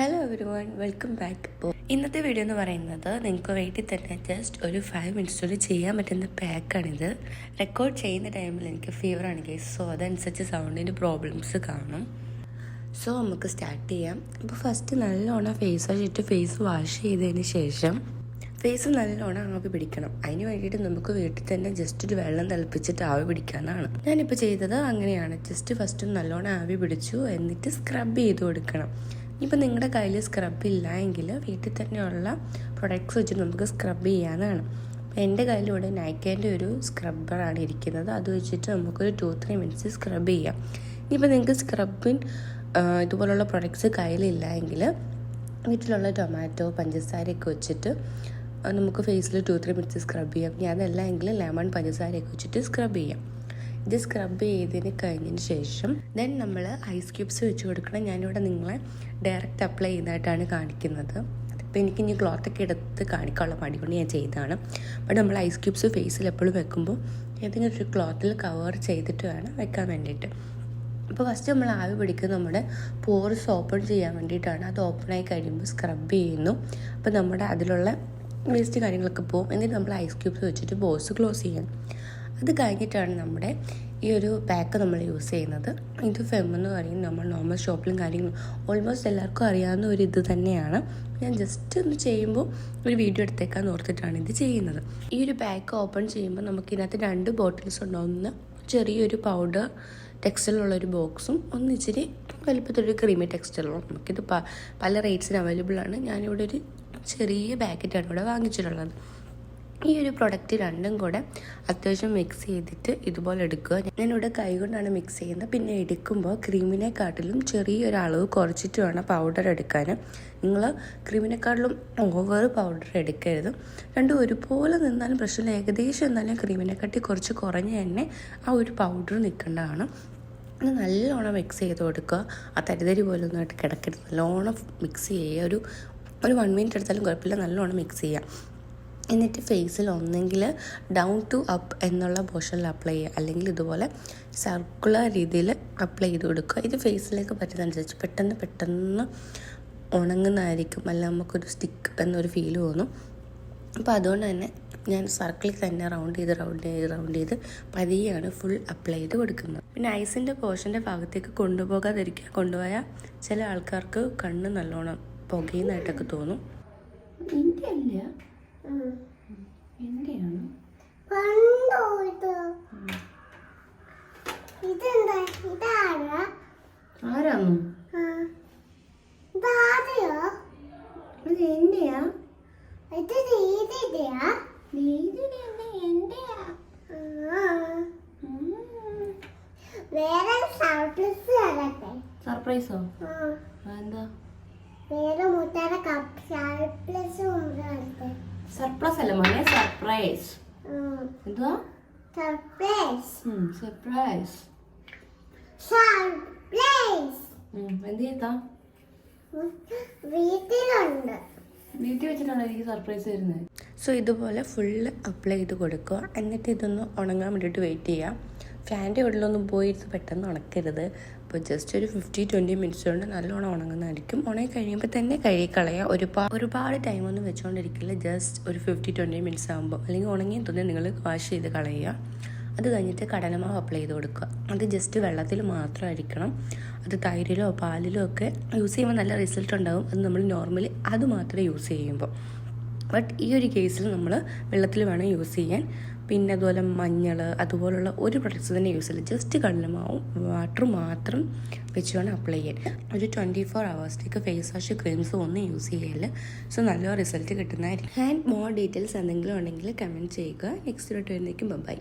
Hello everyone welcome back അപ്പോൾ ഇന്നത്തെ video എന്ന് പറയുന്നത് നിങ്ങൾക്ക് വേണ്ടി തന്നെ ജസ്റ്റ് ഒരു ഫൈവ് മിനിറ്റ്സിൽ ചെയ്യാൻ പറ്റുന്ന പാക്കാണിത് റെക്കോർഡ് ചെയ്യുന്ന ടൈമിൽ എനിക്ക് ഫീവർ ആണെങ്കിൽ സോ അതനുസരിച്ച് സൗണ്ടിന്റെ പ്രോബ്ലംസ് കാണും. സോ നമുക്ക് സ്റ്റാർട്ട് ചെയ്യാം. അപ്പോൾ ഫസ്റ്റ് നല്ലോണം ഫേസ് വാഷ് ഇട്ട് ഫേസ് വാഷ് ചെയ്തതിന് ശേഷം ഫേസ് നല്ലോണം ആവി പിടിക്കണം. അതിന് വേണ്ടിയിട്ട് നമുക്ക് വീട്ടിൽ തന്നെ ജസ്റ്റ് ഒരു വെള്ളം തിളപ്പിച്ചിട്ട് ആവി പിടിക്കാനാണ് ഞാനിപ്പോൾ ചെയ്തത് അങ്ങനെയാണ്. ജസ്റ്റ് ഫസ്റ്റ് നല്ലോണം ആവി പിടിച്ചു. എന്നിട്ട് സ്ക്രബ് ചെയ്ത് കൊടുക്കണം. ഇപ്പം നിങ്ങളുടെ കയ്യിൽ സ്ക്രബ് ഇല്ല എങ്കിൽ വീട്ടിൽ തന്നെയുള്ള പ്രൊഡക്ട്സ് വെച്ച് നമുക്ക് സ്ക്രബ് ചെയ്യാനാണ്. അപ്പോൾ എന്റെ കയ്യിലൂടെ നൈക്കേന്റെ ഒരു സ്ക്രബ്ബറാണ് ഇരിക്കുന്നത്. അത് വെച്ചിട്ട് നമുക്കൊരു ടു ത്രീ മിനിറ്റ്സ് സ്ക്രബ് ചെയ്യാം. ഇനിയിപ്പോൾ നിങ്ങൾക്ക് സ്ക്രബിൻ ഇതുപോലുള്ള പ്രൊഡക്ട്സ് കയ്യിലില്ല എങ്കിൽ വീട്ടിലുള്ള ടൊമാറ്റോ പഞ്ചസാരയൊക്കെ വെച്ചിട്ട് നമുക്ക് ഫേസിൽ ടു ത്രീ മിനിറ്റ്സ് സ്ക്രബ് ചെയ്യാം. ഇനി അതല്ല എങ്കിൽ ലെമൺ പഞ്ചസാരയൊക്കെ വെച്ചിട്ട് സ്ക്രബ് ചെയ്യാം. ഇത് സ്ക്രബ് ചെയ്തതിന് കഴിഞ്ഞതിന് ശേഷം ദെൻ നമ്മൾ ഐസ് ക്യൂബ്സ് വെച്ച് കൊടുക്കണം. ഞാനിവിടെ നിങ്ങളെ ഡയറക്റ്റ് അപ്ലൈ ചെയ്തതായിട്ടാണ് കാണിക്കുന്നത്. അപ്പോൾ എനിക്ക് ഇനി ക്ലോത്തൊക്കെ എടുത്ത് കാണിക്കാനുള്ള മടി കൊണ്ട് ഞാൻ ചെയ്തതാണ്. ബട്ട് നമ്മൾ ഐസ് ക്യൂബ്സ് ഫേസിൽ എപ്പോഴും വെക്കുമ്പോൾ ഏതെങ്കിലും ഒരു ക്ലോത്തിൽ കവർ ചെയ്തിട്ട് വേണം വെക്കാൻ വേണ്ടിയിട്ട്. അപ്പോൾ ഫസ്റ്റ് നമ്മൾ ആവി പിടിക്കുന്നത് നമ്മുടെ പോർസ് ഓപ്പൺ ചെയ്യാൻ വേണ്ടിയിട്ടാണ്. അത് ഓപ്പൺ ആയി കഴിയുമ്പോൾ സ്ക്രബ് ചെയ്യുന്നു. അപ്പോൾ നമ്മുടെ അതിലുള്ള വേസ്റ്റ് കാര്യങ്ങളൊക്കെ പോകും. എന്നിട്ട് നമ്മൾ ഐസ് ക്യൂബ്സ് വെച്ചിട്ട് ബോസ് ക്ലോസ് ചെയ്യണം അത് കഴിഞ്ഞിട്ടാണ് നമ്മുടെ ഈ ഒരു പാക്ക് നമ്മൾ യൂസ് ചെയ്യുന്നത്. ഇത് ഫെം എന്ന് പറയും. നമ്മൾ നോർമൽ ഷോപ്പിലും കാര്യങ്ങളും ഓൾമോസ്റ്റ് എല്ലാവർക്കും അറിയാവുന്ന ഒരു ഇത് തന്നെയാണ്. ഞാൻ ജസ്റ്റ് ഒന്ന് ചെയ്യുമ്പോൾ ഒരു വീഡിയോ എടുത്തേക്കാൻ ഓർത്തിട്ടാണ് ഇത് ചെയ്യുന്നത്. ഈ ഒരു പാക്ക് ഓപ്പൺ ചെയ്യുമ്പോൾ നമുക്ക് ഇതിനകത്ത് രണ്ട് ബോട്ടിൽസ് ഉണ്ടാവുന്ന ചെറിയൊരു പൗഡർ ടെക്സ്റ്റൈലുള്ളൊരു ബോക്സും ഒന്ന് ഇച്ചിരി വലിപ്പത്തിലൊരു ക്രീമി ടെക്സ്റ്റൈലും നമുക്കിത് പല റേറ്റ്സിന് അവൈലബിൾ ആണ്. ഞാനിവിടെ ഒരു ചെറിയ പാക്കറ്റാണ് ഇവിടെ വാങ്ങിച്ചിട്ടുള്ളത്. ഈ ഒരു പ്രൊഡക്റ്റ് രണ്ടും കൂടെ അത്യാവശ്യം മിക്സ് ചെയ്തിട്ട് ഇതുപോലെ എടുക്കുക. ഞാനിവിടെ കൈകൊണ്ടാണ് മിക്സ് ചെയ്യുന്നത്. പിന്നെ എടുക്കുമ്പോൾ ക്രീമിനെക്കാട്ടിലും ചെറിയൊരു അളവ് കുറച്ചിട്ട് വേണം പൗഡർ എടുക്കാൻ. നിങ്ങൾ ക്രീമിനെക്കാട്ടിലും ഓവർ പൗഡർ എടുക്കരുത്. രണ്ടും ഒരുപോലെ നിന്നാലും പ്രശ്നമില്ല. ഏകദേശം എന്നാലും ക്രീമിനെക്കാട്ടി കുറച്ച് കുറഞ്ഞ തന്നെ ആ ഒരു പൗഡർ നിൽക്കേണ്ടതാണ്. അത് നല്ലോണം മിക്സ് ചെയ്ത് കൊടുക്കുക. ആ തരിതരി പോലെ ഒന്നായിട്ട് കിടക്കരുത്. നല്ലോണം മിക്സ് ചെയ്യുക. ഒരു ഒരു വൺ മിനിറ്റ് എടുത്താലും കുഴപ്പമില്ല. നല്ലോണം മിക്സ് ചെയ്യുക. എന്നിട്ട് ഫേസിൽ ഒന്നെങ്കിൽ ഡൗൺ ടു അപ്പ് എന്നുള്ള പോർഷനിൽ അപ്ലൈ ചെയ്യുക. അല്ലെങ്കിൽ ഇതുപോലെ സർക്കുലർ രീതിയിൽ അപ്ലൈ ചെയ്ത് കൊടുക്കുക. ഇത് ഫേസിലേക്ക് പറ്റുന്നതനുസരിച്ച് പെട്ടെന്ന് പെട്ടെന്ന് ഉണങ്ങുന്നതായിരിക്കും. അല്ല നമുക്കൊരു സ്റ്റിക്ക് എന്നൊരു ഫീൽ തോന്നും. അപ്പോൾ അതുകൊണ്ട് തന്നെ ഞാൻ സർക്കിളിൽ തന്നെ റൗണ്ട് ചെയ്ത് റൗണ്ട് ചെയ്ത് റൗണ്ട് ചെയ്ത് പതിയാണ് ഫുൾ അപ്ലൈ ചെയ്ത് കൊടുക്കുന്നത്. പിന്നെ ഐസിന്റെ പോർഷന്റെ ഭാഗത്തേക്ക് കൊണ്ടുപോകാതിരിക്കുക കൊണ്ടുപോയാൽ ചില ആൾക്കാർക്ക് കണ്ണ് നല്ലോണം പുകയുന്നതായിട്ടൊക്കെ തോന്നും. എന്റെയാണ് ആരാന്നു? ഇത് എന്റെയാ? ഇത് ദീദിയുടെയാ നീതിയുടെ എന്റെയാ. വേറെ സർപ്രൈസ് തരട്ടെ? സർപ്രൈസോ. എന്താ വേറെ മുട്ടാന കപ്പ് സർപ്രൈസ് തരട്ടെ സർപ്രൈസ് അല്ല മോനെ സർപ്രൈസ് എന്തുവാ? സർപ്രൈസ് സർപ്രൈസ് സർപ്രൈസ് എന്ത് ചെയ്താ? വീട്ടിലുണ്ട്. വീട്ടിൽ വെച്ചിട്ടാണ് എനിക്ക് സർപ്രൈസ് വരുന്നത് സോ ഇതുപോലെ ഫുള്ള് അപ്ലൈ ചെയ്ത് കൊടുക്കുക. എന്നിട്ട് ഇതൊന്ന് ഉണങ്ങാൻ വേണ്ടിയിട്ട് വെയിറ്റ് ചെയ്യുക ഫാന്റെ ഉള്ളിലൊന്നും പോയിരുന്ന് പെട്ടെന്ന് ഉണക്കരുത്. അപ്പോൾ ജസ്റ്റ് ഒരു ഫിഫ്റ്റി ട്വന്റി മിനിറ്റ്സ് കൊണ്ട് നല്ലോണം ഉണങ്ങുന്നതായിരിക്കും. ഉണങ്ങി കഴിയുമ്പോൾ തന്നെ കഴുകി കളയുക ഒരുപാട് ഒരുപാട് ടൈമൊന്നും വെച്ചുകൊണ്ടിരിക്കില്ല ജസ്റ്റ് ഒരു ഫിഫ്റ്റി ട്വന്റി മിനിറ്റ്സ് ആകുമ്പോൾ അല്ലെങ്കിൽ ഉണങ്ങിയ തന്നെ നിങ്ങൾ വാഷ് ചെയ്ത് കളയുക. അത് കഴിഞ്ഞിട്ട് കടലമാവ് അപ്ലൈ ചെയ്ത് കൊടുക്കുക. അത് ജസ്റ്റ് വെള്ളത്തിൽ മാത്രമായിരിക്കണം. അത് തൈരിലോ പാലിലോ ഒക്കെ യൂസ് ചെയ്യുമ്പോൾ നല്ല റിസൾട്ട് ഉണ്ടാകും അത് നമ്മൾ നോർമലി അത് മാത്രമേ യൂസ് ചെയ്യുമ്പോൾ ബട്ട് ഈ ഒരു കേസിൽ നമ്മൾ വെള്ളത്തിൽ വേണം യൂസ് ചെയ്യാൻ. പിന്നെ അതുപോലെ മഞ്ഞൾ അതുപോലുള്ള ഒരു പ്രൊഡക്ട്സ് തന്നെ യൂസ് ചെയ്യില്ല ജസ്റ്റ് കടലമാവും വാട്ടർ മാത്രം വെച്ച് വേണം അപ്ലൈ ചെയ്യാൻ. ഒരു ട്വന്റി ഫോർ അവേഴ്സിലേക്ക് ഫേസ് വാഷ് ക്രീംസ് ഒന്നും യൂസ് ചെയ്യില്ല സോ നല്ല റിസൾട്ട് കിട്ടുന്നതായിരിക്കും. ആൻഡ് മോർ ഡീറ്റെയിൽസ് എന്തെങ്കിലും ഉണ്ടെങ്കിൽ കമന്റ് ചെയ്യുക. Next video വരുന്നേക്കും by